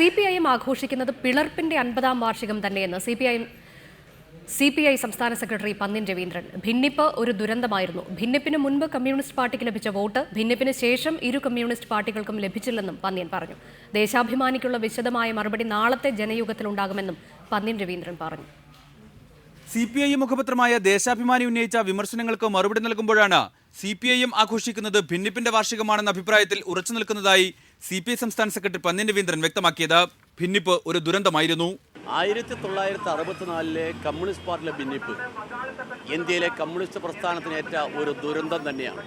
C P I M ആഘോഷിക്കുന്നത് പിളർപ്പിന്റെ അൻപതാം വാർഷികം തന്നെയെന്ന് C P I C P I സംസ്ഥാന സെക്രട്ടറി പന്നിൻ രവീന്ദ്രൻ. ഭിന്നിപ്പ് ഒരു ദുരന്തമായിരുന്നു. ഭിന്നിപ്പിന് മുൻപ് കമ്മ്യൂണിസ്റ്റ് പാർട്ടിക്ക് ലഭിച്ച വോട്ട് ഭിന്നിപ്പിന് ശേഷം ഇരു കമ്മ്യൂണിസ്റ്റ് പാർട്ടികൾക്കും ലഭിച്ചില്ലെന്നും പന്നിയൻ പറഞ്ഞു. ദേശാഭിമാനിക്കുള്ള വിശദമായ മറുപടി നാളത്തെ ജനയുഗത്തിലുണ്ടാകുമെന്നും പന്നിൻ രവീന്ദ്രൻ പറഞ്ഞു. സി പി ഐ മുഖപത്രമായ ദേശാഭിമാനി ഉന്നയിച്ച വിമർശനങ്ങൾക്ക് മറുപടി നൽകുമ്പോഴാണ് സി പി ഐ എം ആഘോഷിക്കുന്നത് ഭിന്നിപ്പിന്റെ വാർഷികമാണെന്ന അഭിപ്രായത്തിൽ ഉറച്ചു നിൽക്കുന്നതായി സി പി ഐ സംസ്ഥാന സെക്രട്ടറി പന്ന്യൻ രവീന്ദ്രൻ വ്യക്തമാക്കിയത്. ഭിന്നിപ്പ് ഒരു ദുരന്തമായിരുന്നു. ആയിരത്തി തൊള്ളായിരത്തി അറുപത്തിനാലിലെ കമ്മ്യൂണിസ്റ്റ് പാർട്ടിയിലെ ഭിന്നിപ്പ് ഇന്ത്യയിലെ കമ്മ്യൂണിസ്റ്റ് പ്രസ്ഥാനത്തിനേറ്റ ഒരു ദുരന്തം തന്നെയാണ്.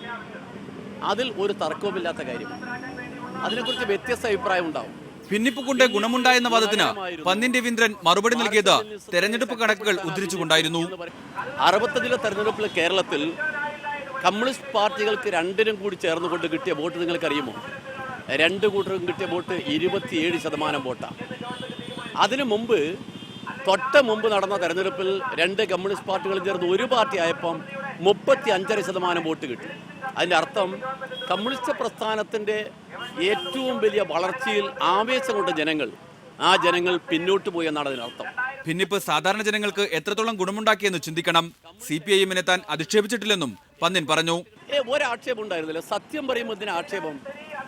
അതിൽ ഒരു തർക്കവുമില്ലാത്ത കാര്യം അതിനെക്കുറിച്ച് വ്യത്യസ്ത അഭിപ്രായം ഉണ്ടാവും ഭിന്നിപ്പ് കൊണ്ട് ഗുണമുണ്ടായെന്ന വാദത്തിന് പന്നിന്റെ രവീന്ദ്രൻ മറുപടി നൽകിയത് തെരഞ്ഞെടുപ്പ് കണക്കുകൾ ഉദ്ധരിച്ചുകൊണ്ടായിരുന്നു. അറുപത്തഞ്ചിലെ തെരഞ്ഞെടുപ്പിൽ കേരളത്തിൽ കമ്മ്യൂണിസ്റ്റ് പാർട്ടികൾക്ക് രണ്ടിനും കൂടി ചേർന്നുകൊണ്ട് കിട്ടിയ വോട്ട് നിങ്ങൾക്കറിയുമോ? രണ്ട് കൂട്ടർക്കും കിട്ടിയ വോട്ട് ഇരുപത്തിയേഴ് ശതമാനം വോട്ടാണ്. അതിനു മുമ്പ് തൊട്ട് മുമ്പ് നടന്ന തെരഞ്ഞെടുപ്പിൽ രണ്ട് കമ്മ്യൂണിസ്റ്റ് പാർട്ടികളും ചേർന്ന് ഒരു പാർട്ടി ആയപ്പം മുപ്പത്തി അഞ്ചര ശതമാനം വോട്ട് കിട്ടി. അതിന്റെ അർത്ഥം കമ്മ്യൂണിസ്റ്റ് പ്രസ്ഥാനത്തിന്റെ ഏറ്റവും വലിയ വളർച്ചയിൽ ആവേശം കൊണ്ട ജനങ്ങൾ ആ ജനങ്ങൾ പിന്നോട്ട് പോയി എന്നാണ് അതിനർത്ഥം ഭിന്നിപ്പ് സാധാരണ ജനങ്ങൾക്ക് എത്രത്തോളം ഗുണമുണ്ടാക്കിയെന്ന് ചിന്തിക്കണം. സി പി ഐ എമ്മിനെ താൻ അധിക്ഷേപിച്ചിട്ടില്ലെന്നും പന്നിൻ പറഞ്ഞു. ഒരാക്ഷേപം ഉണ്ടായിരുന്നില്ല. സത്യം പറയുമ്പോൾ ഇതിന് ആക്ഷേപം?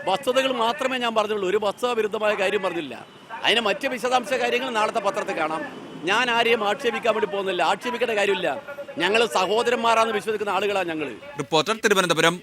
വസ്തുതകൾ മാത്രമേ ഞാൻ പറഞ്ഞുള്ളൂ. ഒരു വസ്തുത വിരുദ്ധമായ കാര്യം പറഞ്ഞില്ല. അതിന് മറ്റ് വിശദാംശ കാര്യങ്ങൾ നാളത്തെ പത്രത്തിൽ കാണാം. ഞാൻ ആരെയും ആക്ഷേപിക്കാൻ വേണ്ടി പോകുന്നില്ല. ആക്ഷേപിക്കേണ്ട കാര്യമില്ല. ഞങ്ങൾ സഹോദരന്മാരാണെന്ന് വിശ്വസിക്കുന്ന ആളുകളാണ് ഞങ്ങൾ റിപ്പോർട്ടർ തിരുവനന്തപുരം.